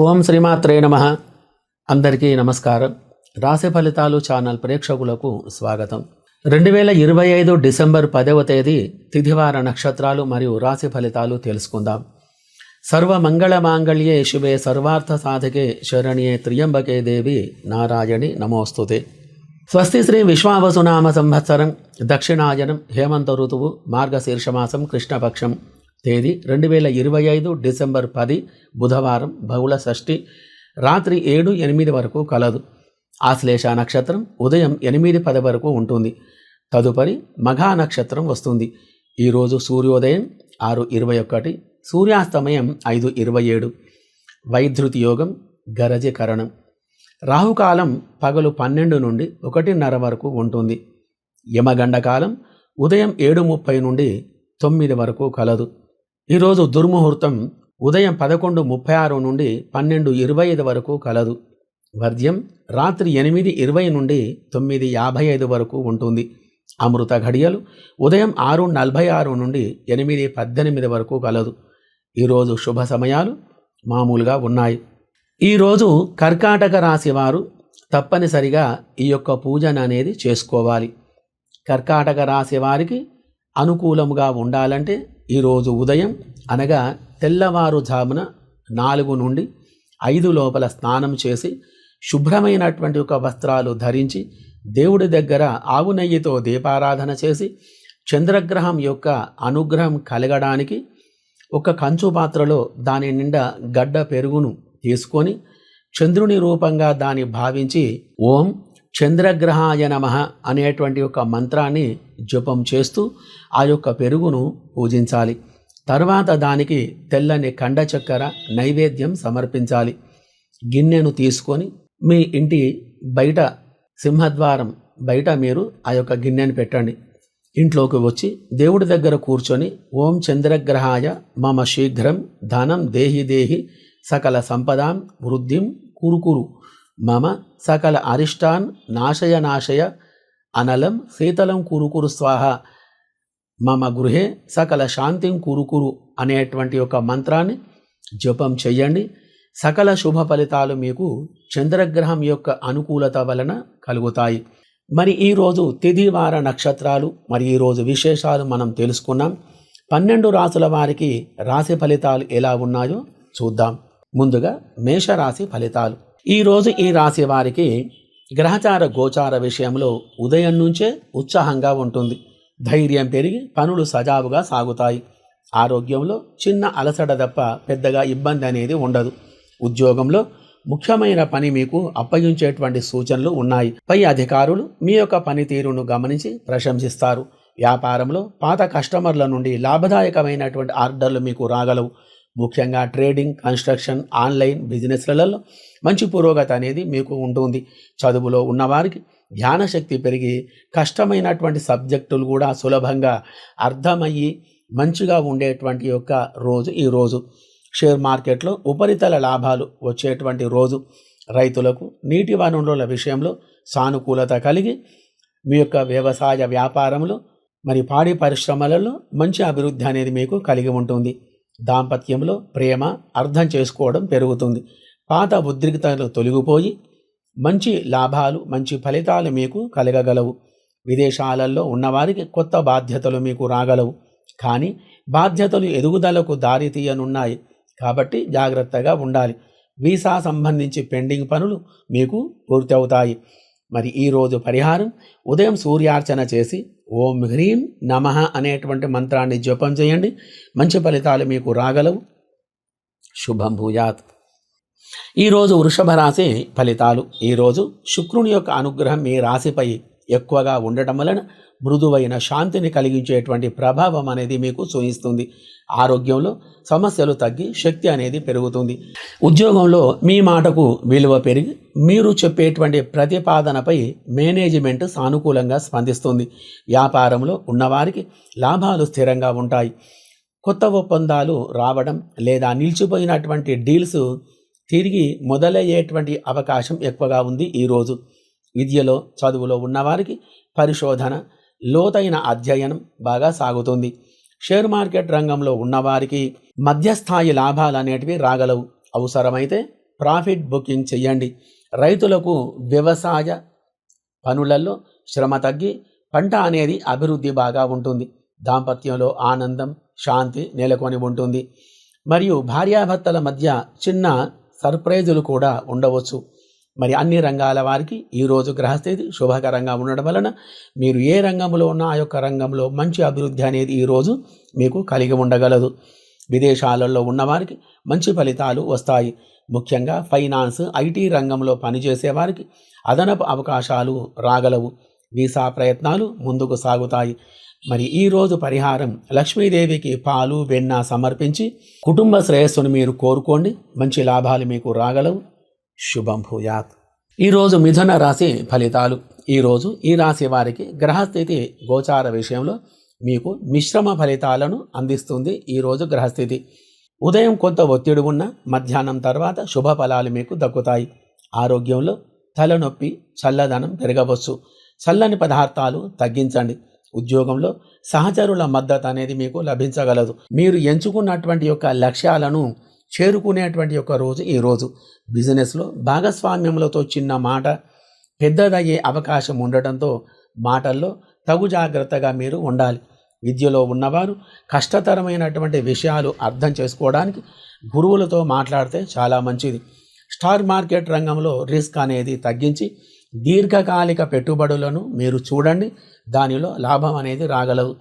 ఓం శ్రీమాత్రే నమ. అందరికీ నమస్కారం. రాశి ఫలితాలు ఛానల్ ప్రేక్షకులకు స్వాగతం. రెండు వేల ఇరవై ఐదు డిసెంబర్ పదవ తేదీ తిథివార నక్షత్రాలు మరియు రాశి ఫలితాలు తెలుసుకుందాం. సర్వ మంగళ మాంగళ్యే శివే సర్వార్థ సాధకే శరణ్యే త్రియంబకే దేవి నారాయణి నమోస్తుతే. స్వస్తి శ్రీ విశ్వావసునామ సంవత్సరం దక్షిణాయనం హేమంత ఋతువు మార్గశీర్షమాసం కృష్ణపక్షం. తేదీ రెండు వేల ఇరవై ఐదు డిసెంబర్ పది బుధవారం బహుళ షష్ఠి రాత్రి ఏడు ఎనిమిది వరకు కలదు. ఆశ్లేష నక్షత్రం ఉదయం ఎనిమిది పది వరకు ఉంటుంది. తదుపరి మఘా నక్షత్రం వస్తుంది. ఈరోజు సూర్యోదయం ఆరు ఇరవై ఒకటి సూర్యాస్తమయం ఐదు ఇరవై ఏడు. వైద్యుతి యోగం గరజకరణం. రాహుకాలం పగలు పన్నెండు నుండి ఒకటిన్నర వరకు ఉంటుంది. యమగండకాలం ఉదయం ఏడు ముప్పై నుండి తొమ్మిది వరకు కలదు. ఈరోజు దుర్ముహూర్తం ఉదయం పదకొండు ముప్పై ఆరు నుండి పన్నెండు ఇరవై ఐదు వరకు కలదు. వర్ధ్యం రాత్రి ఎనిమిది ఇరవై నుండి తొమ్మిది యాభై ఐదు వరకు ఉంటుంది. అమృత ఘడియలు ఉదయం ఆరు నలభై ఆరు నుండి ఎనిమిది పద్దెనిమిది వరకు కలదు. ఈరోజు శుభ సమయాలు మామూలుగా ఉన్నాయి. ఈరోజు కర్కాటక రాశి వారు తప్పనిసరిగా ఈ యొక్క పూజన అనేది చేసుకోవాలి. కర్కాటక రాశి వారికి అనుకూలముగా ఉండాలంటే ఈరోజు ఉదయం అనగా తెల్లవారుజామున నాలుగు నుండి ఐదు లోపల స్నానం చేసి శుభ్రమైనటువంటి ఒక వస్త్రాలు ధరించి దేవుడి దగ్గర ఆవు నెయ్యితో దీపారాధన చేసి చంద్రగ్రహం యొక్క అనుగ్రహం కలగడానికి ఒక కంచు పాత్రలో దాని నిండా గడ్డ పెరుగును తీసుకొని చంద్రుని రూపంగా దాన్ని భావించి ఓం చంద్రగ్రహాయ నమ అనేటువంటి ఒక మంత్రాన్ని జపం చేస్తూ ఆ యొక్క పెరుగును పూజించాలి. తర్వాత దానికి తెల్లని కండ చక్కెర నైవేద్యం సమర్పించాలి. గిన్నెను తీసుకొని మీ ఇంటి బయట సింహద్వారం బయట మీరు ఆ యొక్క గిన్నెను పెట్టండి. ఇంట్లోకి వచ్చి దేవుడి దగ్గర కూర్చొని ఓం చంద్రగ్రహాయ మమ శీఘ్రం ధనం దేహి దేహి సకల సంపదాం వృద్ధిం కురుకురు. మమ సకల అరిష్టాన్ నాశయ నాశయ అనలం శీతలం కురుకురు స్వాహ. మమ గృహే సకల శాంతిం కురుకురు అనేటువంటి ఒక మంత్రాన్ని జపం చెయ్యండి. సకల శుభ ఫలితాలు మీకు చంద్రగ్రహం యొక్క అనుకూలత వలన కలుగుతాయి. మరి ఈరోజు తిథి వార నక్షత్రాలు మరి ఈరోజు విశేషాలు మనం తెలుసుకున్నాం. పన్నెండు రాసుల వారికి రాశి ఫలితాలు ఎలా ఉన్నాయో చూద్దాం. ముందుగా మేషరాశి ఫలితాలు. ఈరోజు ఈ రాశి వారికి గ్రహచార గోచార విషయంలో ఉదయం నుంచే ఉత్సాహంగా ఉంటుంది. ధైర్యం పెరిగి పనులు సజావుగా సాగుతాయి. ఆరోగ్యంలో చిన్న అలసట తప్ప పెద్దగా ఇబ్బంది అనేది ఉండదు. ఉద్యోగంలో ముఖ్యమైన పని మీకు అప్పగించేటువంటి సూచనలు ఉన్నాయి. పై అధికారులు మీ యొక్క పనితీరును గమనించి ప్రశంసిస్తారు. వ్యాపారంలో పాత కస్టమర్ల నుండి లాభదాయకమైనటువంటి ఆర్డర్లు మీకు రాగలవు. ముఖ్యంగా ట్రేడింగ్ కన్స్ట్రక్షన్ ఆన్లైన్ బిజినెస్లలో మంచి పురోగతి అనేది మీకు ఉంటుంది. చదువులో ఉన్నవారికి జ్ఞానశక్తి పెరిగి కష్టమైనటువంటి సబ్జెక్టులు కూడా సులభంగా అర్థమయ్యి మంచిగా ఉండేటువంటి యొక్క రోజు ఈ రోజు. షేర్ మార్కెట్లో ఉపరితల లాభాలు వచ్చేటువంటి రోజు. రైతులకు నీటి వనరుల విషయంలో సానుకూలత కలిగి మీ యొక్క వ్యవసాయ వ్యాపారంలో మరి పాడి పరిశ్రమలలో మంచి అభివృద్ధి అనేది మీకు కలిగి ఉంటుంది. దాంపత్యంలో ప్రేమ అర్థం చేసుకోవడం పెరుగుతుంది. పాత ఉద్రిక్తలు తొలగిపోయి మంచి లాభాలు మంచి ఫలితాలు మీకు కలగగలవు. విదేశాలలో ఉన్నవారికి కొత్త బాధ్యతలు మీకు రాగలవు. కానీ బాధ్యతలు ఎదుగుదలకు దారి తీయనున్నాయి కాబట్టి జాగ్రత్తగా ఉండాలి. వీసా సంబంధించి పెండింగ్ పనులు మీకు పూర్తి అవుతాయి మరి ఈరోజు పరిహారం ఉదయం సూర్యార్చన చేసి ఓం హ్రీం నమ అనేటువంటి మంత్రాన్ని జపం చేయండి. మంచి ఫలితాలు మీకు రాగలవు. శుభం భూయాత్. ఈరోజు వృషభ రాశి ఫలితాలు. ఈరోజు శుక్రుని యొక్క అనుగ్రహం మీ రాశిపై ఎక్కువగా ఉండటం వలన మృదువైన శాంతిని కలిగించేటువంటి ప్రభావం అనేది మీకు సూచిస్తుంది ఆరోగ్యంలో సమస్యలు తగ్గి శక్తి అనేది పెరుగుతుంది. ఉద్యోగంలో మీ మాటకు విలువ పెరిగి మీరు చెప్పేటువంటి ప్రతిపాదనపై మేనేజ్మెంట్ సానుకూలంగా స్పందిస్తుంది. వ్యాపారంలో ఉన్నవారికి లాభాలు స్థిరంగా ఉంటాయి. కొత్త ఒప్పందాలు రావడం లేదా నిలిచిపోయినటువంటి డీల్స్ తిరిగి మొదలయ్యేటువంటి అవకాశం ఎక్కువగా ఉంది ఈరోజు విద్యలో చదువులో ఉన్నవారికి పరిశోధన లోతైన అధ్యయనం బాగా సాగుతుంది. షేర్ మార్కెట్ రంగంలో ఉన్నవారికి మధ్యస్థాయి లాభాలు అనేటివి రాగలవు. అవసరమైతే ప్రాఫిట్ బుకింగ్ చేయండి రైతులకు వ్యవసాయ పనులలో శ్రమ తగ్గి పంట అనేది అభివృద్ధి బాగా ఉంటుంది. దాంపత్యంలో ఆనందం శాంతి నెలకొని ఉంటుంది. మరియు భార్యాభర్తల మధ్య చిన్న సర్ప్రైజులు కూడా ఉండవచ్చు. మరి అన్ని రంగాల వారికి ఈరోజు గ్రహస్థితి శుభకరంగా ఉండడం వలన మీరు ఏ రంగంలో ఉన్న ఆ యొక్క రంగంలో మంచి అభివృద్ధి అనేది ఈరోజు మీకు కలిగి ఉండగలదు. విదేశాలలో ఉన్నవారికి మంచి ఫలితాలు వస్తాయి. ముఖ్యంగా ఫైనాన్స్ ఐటీ రంగంలో పనిచేసే వారికి అదనపు అవకాశాలు రాగలవు. వీసా ప్రయత్నాలు ముందుకు సాగుతాయి. మరి ఈరోజు పరిహారం లక్ష్మీదేవికి పాలు వెన్న సమర్పించి కుటుంబ శ్రేయస్సును మీరు కోరుకోండి. మంచి లాభాలు మీకు రాగలవు. శుభం భూయాత్. ఈరోజు మిథున రాశి ఫలితాలు. ఈరోజు ఈ రాశి వారికి గ్రహస్థితి గోచార విషయంలో మీకు మిశ్రమ ఫలితాలను అందిస్తుంది ఈరోజు గ్రహస్థితి. ఉదయం కొంత ఒత్తిడి ఉన్న మధ్యాహ్నం తర్వాత శుభ ఫలాలు మీకు దక్కుతాయి. ఆరోగ్యంలో తలనొప్పి చల్లదనం పెరగవచ్చు. చల్లని పదార్థాలు తగ్గించండి. ఉద్యోగంలో సహచరుల మద్దతు అనేది మీకు లభించగలదు. మీరు ఎంచుకున్నటువంటి యొక్క లక్ష్యాలను చేరుకునేటువంటి యొక్క రోజు ఈరోజు బిజినెస్లో భాగస్వామ్యములతో చిన్న మాట పెద్దదయ్యే అవకాశం ఉండటంతో మాటల్లో తగు జాగ్రత్తగా మీరు ఉండాలి. విద్యలో ఉన్నవారు కష్టతరమైనటువంటి విషయాలు అర్థం చేసుకోవడానికి గురువులతో మాట్లాడితే చాలా మంచిది. స్టార్ మార్కెట్ రంగంలో రిస్క్ అనేది తగ్గించి దీర్ఘకాలిక పెట్టుబడులను మీరు చూడండి దానిలో లాభం అనేది రాగలవు.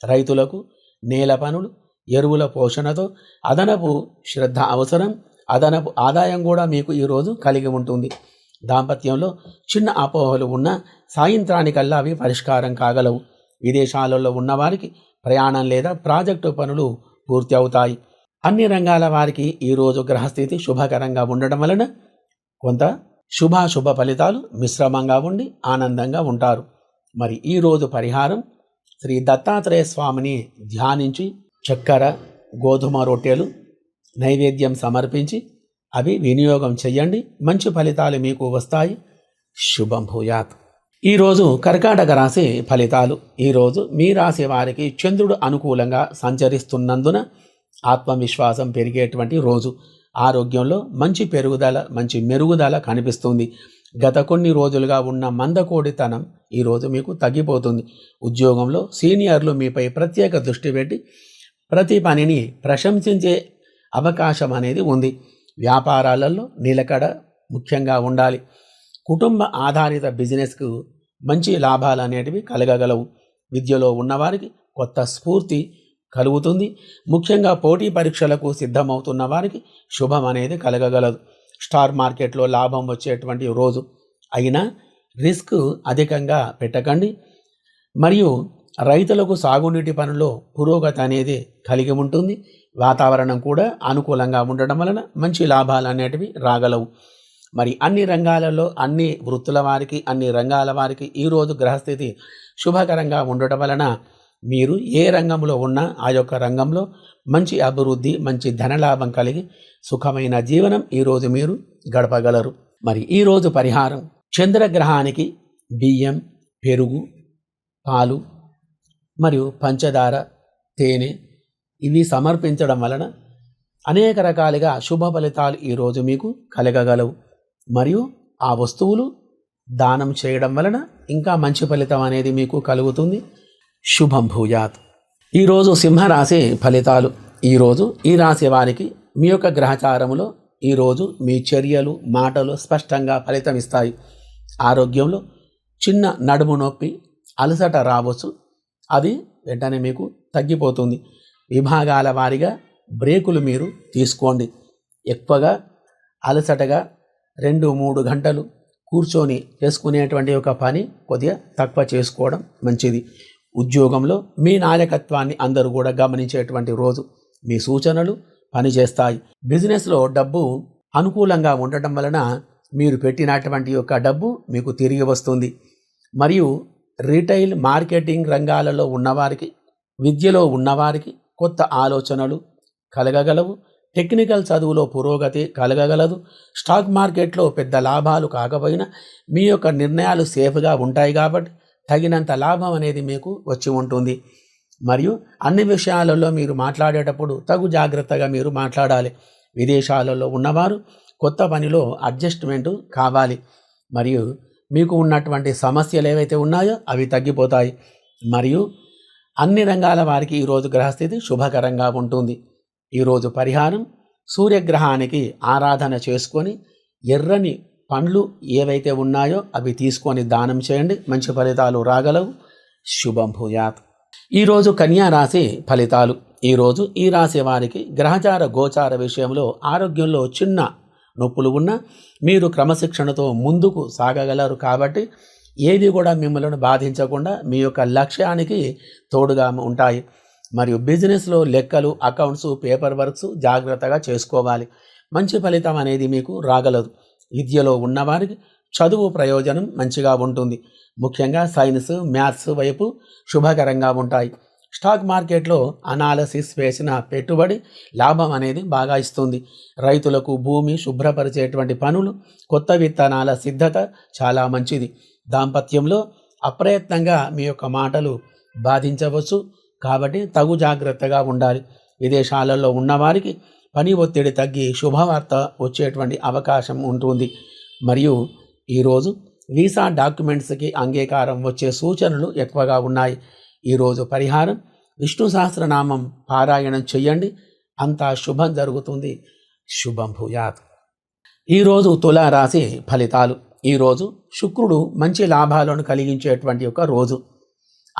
రైతులకు నేల పనులు ఎరువుల పోషణతో అదనపు శ్రద్ధ అవసరం అదనపు ఆదాయం కూడా మీకు ఈరోజు కలిగి ఉంటుంది. దాంపత్యంలో చిన్న అపోహలు ఉన్న సాయంత్రానికల్లా అవి పరిష్కారం కాగలవు. విదేశాలలో ఉన్నవారికి ప్రయాణం లేదా ప్రాజెక్టు పనులు పూర్తి అవుతాయి అన్ని రంగాల వారికి ఈరోజు గ్రహస్థితి శుభకరంగా ఉండడం వలన కొంత శుభాశుభ ఫలితాలు మిశ్రమంగా ఉండి ఆనందంగా ఉంటారు. మరి ఈరోజు పరిహారం శ్రీ దత్తాత్రేయ స్వామిని ధ్యానించి చక్కెర గోధుమ రొట్టెలు నైవేద్యం సమర్పించి అవి వినియోగం చెయ్యండి. మంచి ఫలితాలు మీకు వస్తాయి. శుభం భూయాత్. ఈరోజు కర్కాటక రాశి ఫలితాలు. ఈరోజు మీ రాశి వారికి చంద్రుడు అనుకూలంగా సంచరిస్తున్నందున ఆత్మవిశ్వాసం పెరిగేటువంటి రోజు. ఆరోగ్యంలో మంచి పెరుగుదల మంచి మెరుగుదల కనిపిస్తుంది. గత కొన్ని రోజులుగా ఉన్న మందకోడితనం ఈరోజు మీకు తగ్గిపోతుంది. ఉద్యోగంలో సీనియర్లు మీపై ప్రత్యేక దృష్టి పెట్టి ప్రతి పనిని ప్రశంసించే అవకాశం అనేది ఉంది. వ్యాపారాలలో నిలకడ ముఖ్యంగా ఉండాలి. కుటుంబ ఆధారిత బిజినెస్కు మంచి లాభాలు అనేటివి కలగగలవు. విద్యలో ఉన్నవారికి కొత్త స్ఫూర్తి కలుగుతుంది. ముఖ్యంగా పోటీ పరీక్షలకు సిద్ధమవుతున్న వారికి శుభం అనేది కలగగలదు. స్టార్ మార్కెట్లో లాభం వచ్చేటువంటి రోజు. అయినా రిస్క్ అధికంగా పెట్టకండి. మరియు రైతులకు సాగునీటి పనుల్లో పురోగతి అనేది కలిగి ఉంటుంది. వాతావరణం కూడా అనుకూలంగా ఉండడం వలన మంచి లాభాలు అనేటివి రాగలవు. మరి అన్ని రంగాలలో అన్ని వృత్తుల వారికి అన్ని రంగాల వారికి ఈరోజు గ్రహస్థితి శుభకరంగా ఉండటం వలన మీరు ఏ రంగంలో ఉన్నా ఆ యొక్క రంగంలో మంచి అభివృద్ధి మంచి ధనలాభం కలిగి సుఖమైన జీవనం ఈరోజు మీరు గడపగలరు. మరి ఈరోజు పరిహారం చంద్రగ్రహానికి బియ్యం పెరుగు పాలు మరియు పంచదార తేనె ఇవి సమర్పించడం వలన అనేక రకాలుగా శుభ ఫలితాలు ఈరోజు మీకు కలగగలవు. మరియు ఆ వస్తువులు దానం చేయడం వలన ఇంకా మంచి ఫలితం అనేది మీకు కలుగుతుంది. శుభం భూయాత్. ఈరోజు సింహరాశి ఫలితాలు. ఈరోజు ఈ రాశి వారికి మీ యొక్క గ్రహచారములో ఈరోజు మీ చర్యలు మాటలు స్పష్టంగా ఫలితం ఇస్తాయి ఆరోగ్యంలో చిన్న నడుము నొప్పి అలసట రావచ్చు. అది వెంటనే మీకు తగ్గిపోతుంది. విభాగాల వారీగా బ్రేకులు మీరు తీసుకోండి. ఎక్కువగా అలసటగా రెండు మూడు గంటలు కూర్చొని చేసుకునేటువంటి ఒక పని కొద్దిగా తక్కువ చేసుకోవడం మంచిది. ఉద్యోగంలో మీ నాయకత్వాన్ని అందరూ కూడా గమనించేటువంటి రోజు. మీ సూచనలు పనిచేస్తాయి. బిజినెస్లో డబ్బు అనుకూలంగా ఉండటం వలన మీరు పెట్టినటువంటి యొక్క డబ్బు మీకు తిరిగి వస్తుంది. మరియు రీటైల్ మార్కెటింగ్ రంగాలలో ఉన్నవారికి విద్యలో ఉన్నవారికి కొత్త ఆలోచనలు కలగగలవు. టెక్నికల్ చదువులో పురోగతి కలగగలదు. స్టాక్ మార్కెట్లో పెద్ద లాభాలు కాకపోయినా మీ యొక్క నిర్ణయాలు సేఫ్గా ఉంటాయి కాబట్టి తగినంత లాభం అనేది మీకు వచ్చి ఉంటుంది. మరియు అన్ని విషయాలలో మీరు మాట్లాడేటప్పుడు తగు జాగ్రత్తగా మీరు మాట్లాడాలి. విదేశాలలో ఉన్నవారు కొత్త పనిలో అడ్జస్ట్మెంట్ కావాలి. మరియు మీకు ఉన్నటువంటి సమస్యలు ఏవైతే ఉన్నాయో అవి తగ్గిపోతాయి. మరియు అన్ని రంగాల వారికి ఈరోజు గ్రహస్థితి శుభకరంగా ఉంటుంది. ఈరోజు పరిహారం సూర్యగ్రహానికి ఆరాధన చేసుకొని ఎర్రని పండ్లు ఏవైతే ఉన్నాయో అవి తీసుకొని దానం చేయండి. మంచి ఫలితాలు రాగలవు. శుభం భూయాత్. ఈరోజు కన్యా రాశి ఫలితాలు. ఈరోజు ఈ రాశి వారికి గ్రహచార గోచార విషయంలో ఆరోగ్యంలో చిన్న నొప్పులు ఉన్నా మీరు క్రమశిక్షణతో ముందుకు సాగగలరు కాబట్టి ఏది కూడా మిమ్మల్ని బాధించకుండా మీ యొక్క లక్ష్యానికి తోడుగా ఉంటాయి. మరియు బిజినెస్లో లెక్కలు అకౌంట్స్ పేపర్ వర్క్స్ జాగ్రత్తగా చేసుకోవాలి. మంచి ఫలితం అనేది మీకు రాగలదు. విద్యలో ఉన్నవారికి చదువు ప్రయోజనం మంచిగా ఉంటుంది. ముఖ్యంగా సైన్స్ మ్యాథ్స్ వైపు శుభకరంగా ఉంటాయి. స్టాక్ మార్కెట్లో అనాలసిస్ వేసిన పెట్టుబడి లాభం అనేది బాగా ఇస్తుంది. రైతులకు భూమి శుభ్రపరిచేటువంటి పనులు కొత్త విత్తనాల సిద్ధత చాలా మంచిది. దాంపత్యంలో అప్రయత్నంగా మీ యొక్క మాటలు బాధించవచ్చు. కాబట్టి తగు జాగ్రత్తగా ఉండాలి. విదేశాలలో ఉన్నవారికి పని ఒత్తిడి తగ్గి శుభవార్త వచ్చేటువంటి అవకాశం ఉంటుంది. మరియు ఈరోజు వీసా డాక్యుమెంట్స్కి అంగీకారం వచ్చే సూచనలు ఎక్కువగా ఉన్నాయి. ఈరోజు పరిహారం. విష్ణు సహస్రనామం పారాయణం చెయ్యండి అంతా శుభం జరుగుతుంది. శుభం భూయాత్. ఈరోజు తులారాశి ఫలితాలు. ఈరోజు శుక్రుడు మంచి లాభాలను కలిగించేటువంటి ఒక రోజు.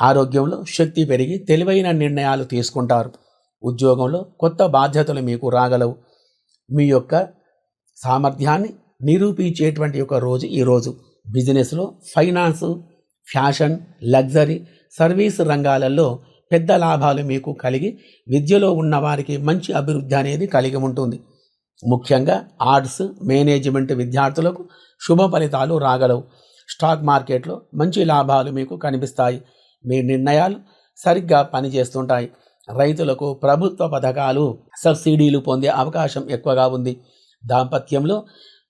ఆరోగ్యంలో శక్తి పెరిగి తెలివైన నిర్ణయాలు తీసుకుంటారు. ఉద్యోగంలో కొత్త బాధ్యతలు మీకు రాగలవు. మీ యొక్క సామర్థ్యాన్ని నిరూపించేటువంటి ఒక రోజు ఈరోజు బిజినెస్లో ఫైనాన్స్ ఫ్యాషన్ లగ్జరీ సర్వీస్ రంగాలలో పెద్ద లాభాలు మీకు కలిగి విద్యలో ఉన్నవారికి మంచి అభివృద్ధి అనేది కలిగి ఉంటుంది. ముఖ్యంగా ఆర్ట్స్ మేనేజ్మెంట్ విద్యార్థులకు శుభ ఫలితాలు రాగలవు. స్టాక్ మార్కెట్లో మంచి లాభాలు మీకు కనిపిస్తాయి. మీ నిర్ణయాలు సరిగ్గా పనిచేస్తుంటాయి. రైతులకు ప్రభుత్వ పథకాలు సబ్సిడీలు పొందే అవకాశం ఎక్కువగా ఉంది. దాంపత్యంలో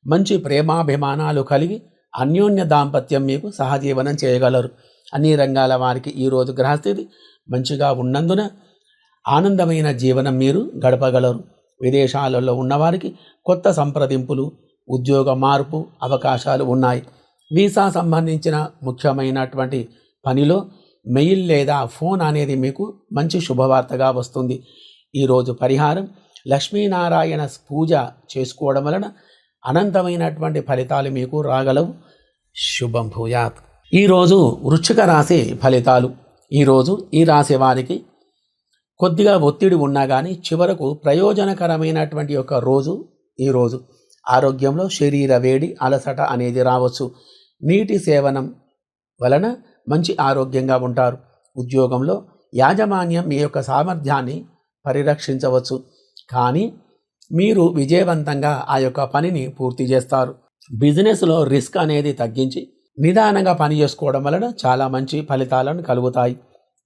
మంచి ప్రేమాభిమానాలు కలిగి అన్యోన్య దాంపత్యం మీకు సహజీవనం చేయగలరు. అన్ని రంగాల వారికి ఈరోజు గ్రహస్థితి మంచిగా ఉన్నందున ఆనందమైన జీవనం మీరు గడపగలరు. విదేశాలలో ఉన్నవారికి కొత్త సంప్రదింపులు ఉద్యోగ మార్పు అవకాశాలు ఉన్నాయి. వీసా సంబంధించిన ముఖ్యమైనటువంటి పనిలో మెయిల్ లేదా ఫోన్ అనేది మీకు మంచి శుభవార్తగా వస్తుంది. ఈరోజు పరిహారం లక్ష్మీనారాయణ పూజ చేసుకోవడం వలన అనంతమైనటువంటి ఫలితాలు మీకు రాగలవు. శుభం భూయాత్. ఈరోజు వృశ్చిక రాశి ఫలితాలు. ఈరోజు ఈ రాశి వారికి కొద్దిగా ఒత్తిడి ఉన్నా కానీ చివరకు ప్రయోజనకరమైనటువంటి యొక్క రోజు ఈరోజు ఆరోగ్యంలో శరీర వేడి అలసట అనేది రావచ్చు. నీటి సేవనం వలన మంచి ఆరోగ్యంగా ఉంటారు. ఉద్యోగంలో యాజమాన్యం మీ యొక్క సామర్థ్యాన్ని పరిరక్షించవచ్చు. కానీ మీరు విజయవంతంగా ఆ యొక్క పనిని పూర్తి చేస్తారు. బిజినెస్లో రిస్క్ అనేది తగ్గించి నిదానంగా పని చేసుకోవడం వలన చాలా మంచి ఫలితాలను కలుగుతాయి.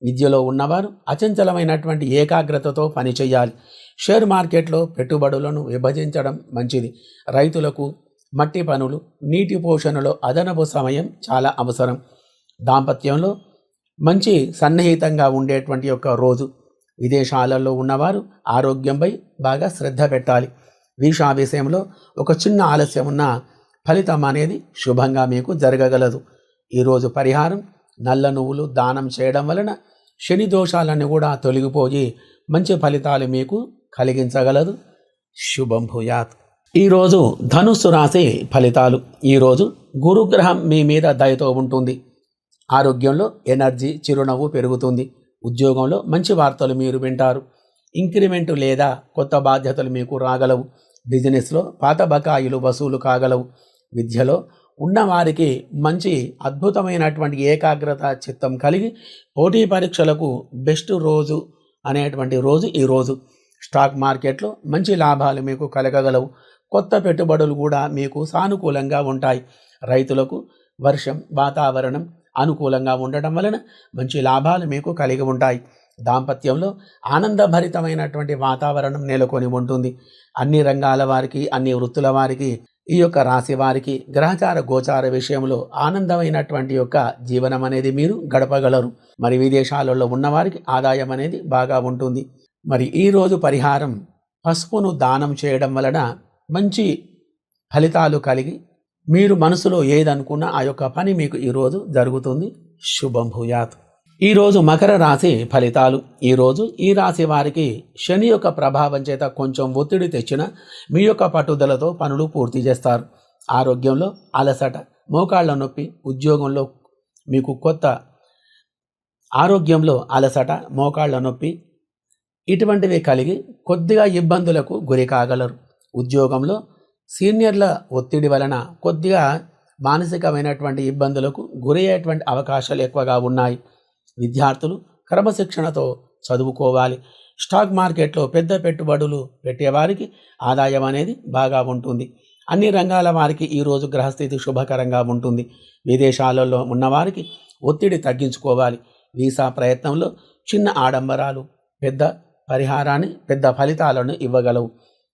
విద్యలో ఉన్నవారు అచంచలమైనటువంటి ఏకాగ్రతతో పని చేయాలి. షేర్ మార్కెట్లో పెట్టుబడులను విభజించడం మంచిది. రైతులకు మట్టి పనులు నీటి పోషణలో అదనపు సమయం చాలా అవసరం. దాంపత్యంలో మంచి సన్నిహితంగా ఉండేటువంటి యొక్క రోజు. విదేశాలలో ఉన్నవారు ఆరోగ్యంపై బాగా శ్రద్ధ పెట్టాలి. వీసా విషయంలో ఒక చిన్న ఆలస్యం ఉన్న ఫలితం అనేది శుభంగా మీకు జరగగలదు. ఈరోజు పరిహారం నల్ల నువ్వులు దానం చేయడం వలన శని దోషాలన్నీ కూడా తొలగిపోయి మంచి ఫలితాలు మీకు కలిగించగలదు. శుభం భూయాత్. ఈరోజు ధనుస్సు రాశి ఫలితాలు. ఈరోజు గురుగ్రహం మీ మీద దయతో ఉంటుంది. ఆరోగ్యంలో ఎనర్జీ చిరునవ్వు పెరుగుతుంది. ఉద్యోగంలో మంచి వార్తలు మీరు వింటారు. ఇంక్రిమెంట్ లేదా కొత్త బాధ్యతలు మీకు రాగలవు. బిజినెస్లో పాత బకాయిలు వసూలు కాగలవు. విద్యలో ఉన్నవారికి మంచి అద్భుతమైనటువంటి ఏకాగ్రత చిత్తం కలిగి పోటీ పరీక్షలకు బెస్ట్ రోజు అనేటువంటి రోజు ఈరోజు స్టాక్ మార్కెట్లో మంచి లాభాలు మీకు కలగగలవు. కొత్త పెట్టుబడులు కూడా మీకు సానుకూలంగా ఉంటాయి. రైతులకు వర్షం వాతావరణం అనుకూలంగా ఉండటం వలన మంచి లాభాలు మీకు కలిగి ఉంటాయి. దాంపత్యంలో ఆనందభరితమైనటువంటి వాతావరణం నెలకొని ఉంటుంది. అన్ని రంగాల వారికి అన్ని వృత్తుల వారికి ఈ యొక్క రాశి వారికి గ్రహచార గోచార విషయంలో ఆనందమైనటువంటి యొక్క జీవనం అనేది మీరు గడపగలరు. మరి విదేశాలలో ఉన్నవారికి ఆదాయం అనేది బాగా ఉంటుంది. మరి ఈరోజు పరిహారం పసుపును దానం చేయడం వలన మంచి ఫలితాలు కలిగి మీరు మనసులో ఏదనుకున్నా ఆ యొక్క పని మీకు ఈరోజు జరుగుతుంది. శుభం భూయాత్. ఈరోజు మకర రాశి ఫలితాలు. ఈరోజు ఈ రాశి వారికి శని యొక్క ప్రభావం చేత కొంచెం ఒత్తిడి తెచ్చిన మీ యొక్క పట్టుదలతో పనులు పూర్తి చేస్తారు. ఆరోగ్యంలో అలసట మోకాళ్ళ నొప్పి ఉద్యోగంలో మీకు కొత్త ఆరోగ్యంలో అలసట మోకాళ్ళ నొప్పి ఇటువంటివి కలిగి కొద్దిగా ఇబ్బందులకు గురి కాగలరు. ఉద్యోగంలో సీనియర్ల ఒత్తిడి వలన కొద్దిగా మానసికమైనటువంటి ఇబ్బందులకు గురయ్యేటువంటి అవకాశాలు ఎక్కువగా ఉన్నాయి. విద్యార్థులు క్రమశిక్షణతో చదువుకోవాలి. స్టాక్ మార్కెట్లో పెద్ద పెట్టుబడులు పెట్టేవారికి ఆదాయం అనేది బాగా ఉంటుంది. అన్ని రంగాల వారికి ఈరోజు గ్రహస్థితి శుభకరంగా ఉంటుంది. విదేశాలలో ఉన్నవారికి ఒత్తిడి తగ్గించుకోవాలి. వీసా ప్రయత్నంలో చిన్న ఆడంబరాలు పెద్ద పరిహారాన్ని పెద్ద ఫలితాలను ఇవ్వగలవు.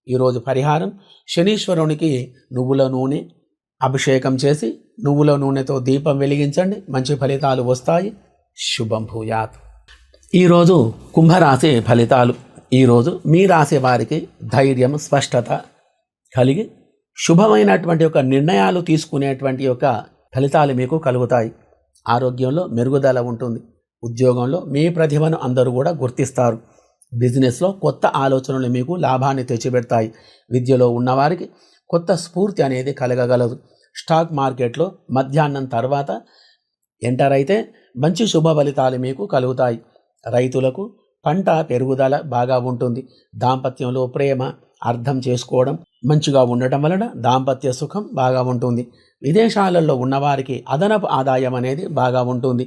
ఈరోజు పరిహారం శనీశ్వరునికి నువ్వుల నూనె అభిషేకం చేసి నువ్వుల నూనెతో దీపం వెలిగించండి. మంచి ఫలితాలు వస్తాయి. శుభం భూయాత్. ఈరోజు కుంభరాశి ఫలితాలు. ఈరోజు మీ రాశి వారికి ధైర్యం స్పష్టత కలిగి శుభమైనటువంటి యొక్క నిర్ణయాలు తీసుకునేటువంటి యొక్క ఫలితాలు మీకు కలుగుతాయి. ఆరోగ్యంలో మెరుగుదల ఉంటుంది. ఉద్యోగంలో మీ ప్రతిభను అందరూ కూడా గుర్తిస్తారు. బిజినెస్లో కొత్త ఆలోచనలు మీకు లాభాన్ని తెచ్చిపెడతాయి. విద్యలో ఉన్నవారికి కొత్త స్ఫూర్తి అనేది కలగగలదు. స్టాక్ మార్కెట్లో మధ్యాహ్నం తర్వాత ఎంటర్ అయితే మంచి శుభ ఫలితాలు మీకు కలుగుతాయి. రైతులకు పంట పెరుగుదల బాగా ఉంటుంది. దాంపత్యంలో ప్రేమ అర్థం చేసుకోవడం మంచిగా ఉండటం వలన దాంపత్య సుఖం బాగా ఉంటుంది. విదేశాలలో ఉన్నవారికి అదనపు ఆదాయం అనేది బాగా ఉంటుంది.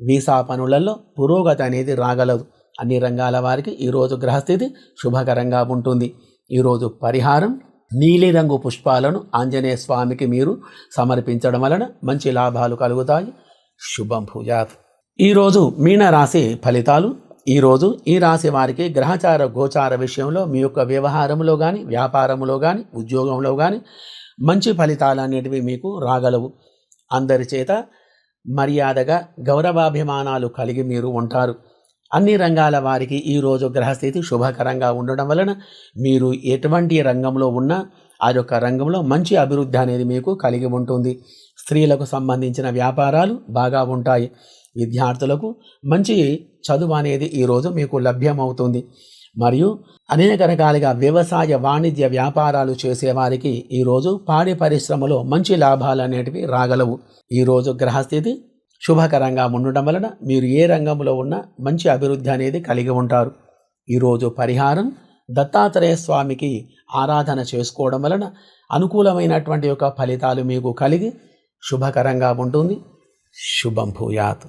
వీసా పనులలో పురోగతి అనేది రాగలదు. అన్ని రంగాల వారికి ఈరోజు గ్రహస్థితి శుభకరంగా ఉంటుంది. ఈరోజు పరిహారం నీలిరంగు పుష్పాలను ఆంజనేయ స్వామికి మీరు సమర్పించడం వలన మంచి లాభాలు కలుగుతాయి. శుభం భూయాత్. ఈరోజు మీన రాశి ఫలితాలు ఈరోజు ఈ రాశి వారికి గ్రహచార గోచార విషయంలో మీ యొక్క వ్యవహారంలో కానీ వ్యాపారంలో కానీ ఉద్యోగంలో కానీ మంచి ఫలితాలు అనేటివి మీకు రాగలవు. అందరి చేత మర్యాదగా గౌరవాభిమానాలు కలిగి మీరు ఉంటారు. అన్ని రంగాల వారికి ఈరోజు గ్రహస్థితి శుభకరంగా ఉండడం వలన మీరు ఎటువంటి రంగంలో ఉన్నా ఆ యొక్క రంగంలో మంచి అభివృద్ధి అనేది మీకు కలిగి ఉంటుంది. స్త్రీలకు సంబంధించిన వ్యాపారాలు బాగా ఉంటాయి. విద్యార్థులకు మంచి చదువు అనేది ఈరోజు మీకు లభ్యమవుతుంది. మరియు అనేక రకాలుగా వ్యవసాయ వాణిజ్య వ్యాపారాలు చేసేవారికి ఈరోజు పాడి పరిశ్రమలో మంచి లాభాలు అనేటివి రాగలవు. ఈరోజు గ్రహస్థితి శుభకరంగా ఉండడం వలన మీరు ఏ రంగంలో ఉన్నా మంచి అభివృద్ధి అనేది కలిగి ఉంటారు. ఈరోజు పరిహారం దత్తాత్రేయ స్వామికి ఆరాధన చేసుకోవడం వలన అనుకూలమైనటువంటి యొక్క ఫలితాలు మీకు కలిగి శుభకరంగా ఉంటుంది. శుభం భూయాత్.